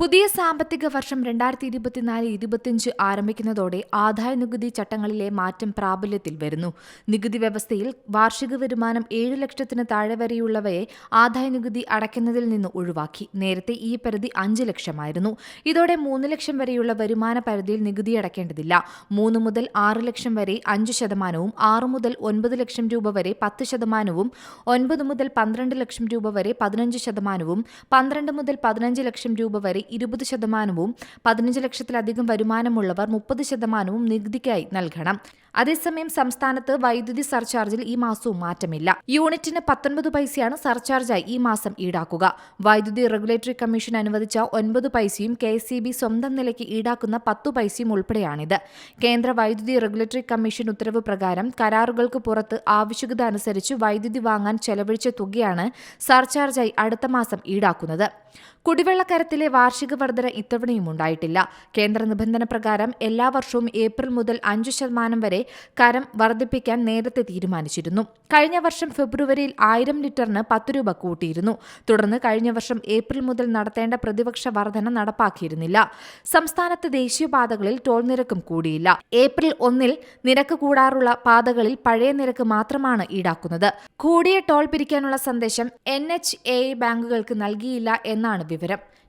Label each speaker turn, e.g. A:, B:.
A: പുതിയ സാമ്പത്തിക വർഷം രണ്ടായിരത്തി ഇരുപത്തിനാല് ഇരുപത്തിയഞ്ച് ആരംഭിക്കുന്നതോടെ ആദായ നികുതി ചട്ടങ്ങളിലെ മാറ്റം പ്രാബല്യത്തിൽ വരുന്നു. നികുതി വ്യവസ്ഥയിൽ വാർഷിക വരുമാനം ഏഴ് ലക്ഷത്തിന് താഴെ വരെയുള്ളവയെ ആദായ നികുതി അടയ്ക്കുന്നതിൽ നിന്ന് ഒഴിവാക്കി. നേരത്തെ ഈ പരിധി അഞ്ച് ലക്ഷമായിരുന്നു. ഇതോടെ മൂന്ന് ലക്ഷം വരെയുള്ള വരുമാന പരിധിയിൽ നികുതി അടയ്ക്കേണ്ടതില്ല. മൂന്ന് മുതൽ ആറ് ലക്ഷം വരെ അഞ്ച് ശതമാനവും ആറ് മുതൽ ഒൻപത് ലക്ഷം രൂപ വരെ പത്ത് ശതമാനവും ഒൻപത് മുതൽ പന്ത്രണ്ട് ലക്ഷം രൂപ വരെ പതിനഞ്ച് ശതമാനവും പന്ത്രണ്ട് മുതൽ പതിനഞ്ച് ലക്ഷം രൂപ വരെ ഇരുപത് ശതമാനവും പതിനഞ്ച് ലക്ഷത്തിലധികം വരുമാനമുള്ളവർ മുപ്പത് ശതമാനവും നികുതിക്കായി നൽകണം. അതേസമയം സംസ്ഥാനത്ത് വൈദ്യുതി സർചാർജിൽ ഈ മാസവും മാറ്റമില്ല. യൂണിറ്റിന് പത്തൊൻപത് പൈസയാണ് സർചാർജായി ഈ മാസം ഈടാക്കുക. വൈദ്യുതി റെഗുലേറ്ററി കമ്മീഷൻ അനുവദിച്ച ഒൻപത് പൈസയും കെ സ്വന്തം നിലയ്ക്ക് ഈടാക്കുന്ന പത്ത് പൈസയും ഉൾപ്പെടെയാണിത്. കേന്ദ്ര വൈദ്യുതി റെഗുലേറ്ററി കമ്മീഷൻ ഉത്തരവ് പ്രകാരം കരാറുകൾക്ക് പുറത്ത് ആവശ്യകത അനുസരിച്ച് വൈദ്യുതി വാങ്ങാൻ ചെലവഴിച്ച തുകയാണ് സർചാർജായി അടുത്ത മാസം ഈടാക്കുന്നത്. കുടിവെള്ളക്കരത്തിലെ വാർഷിക വർധന ഇത്തവണയും ഉണ്ടായിട്ടില്ല. കേന്ദ്ര നിബന്ധന പ്രകാരം എല്ലാ വർഷവും ഏപ്രിൽ മുതൽ അഞ്ചു ശതമാനം വരെ കരം വർദ്ധിപ്പിക്കാൻ നേരത്തെ തീരുമാനിച്ചിരുന്നു. കഴിഞ്ഞ വർഷം ഫെബ്രുവരിയിൽ ആയിരം ലിറ്ററിന് പത്ത് രൂപ കൂട്ടിയിരുന്നു. തുടർന്ന് കഴിഞ്ഞ വർഷം ഏപ്രിൽ മുതൽ നടത്തേണ്ട പ്രതിപക്ഷ വർധന നടപ്പാക്കിയിരുന്നില്ല. സംസ്ഥാനത്ത് ദേശീയപാതകളിൽ ടോൾ നിരക്കും കൂടിയില്ല. ഏപ്രിൽ ഒന്നിൽ നിരക്ക് കൂടാറുള്ള പാതകളിൽ പഴയ നിരക്ക് മാത്രമാണ് ഈടാക്കുന്നത്. കൂടിയ ടോൾ പിരിക്കാനുള്ള സന്ദേശം എൻ എച്ച് എ ബാങ്കുകൾക്ക് നൽകിയില്ല എന്നാണ് വിവരം.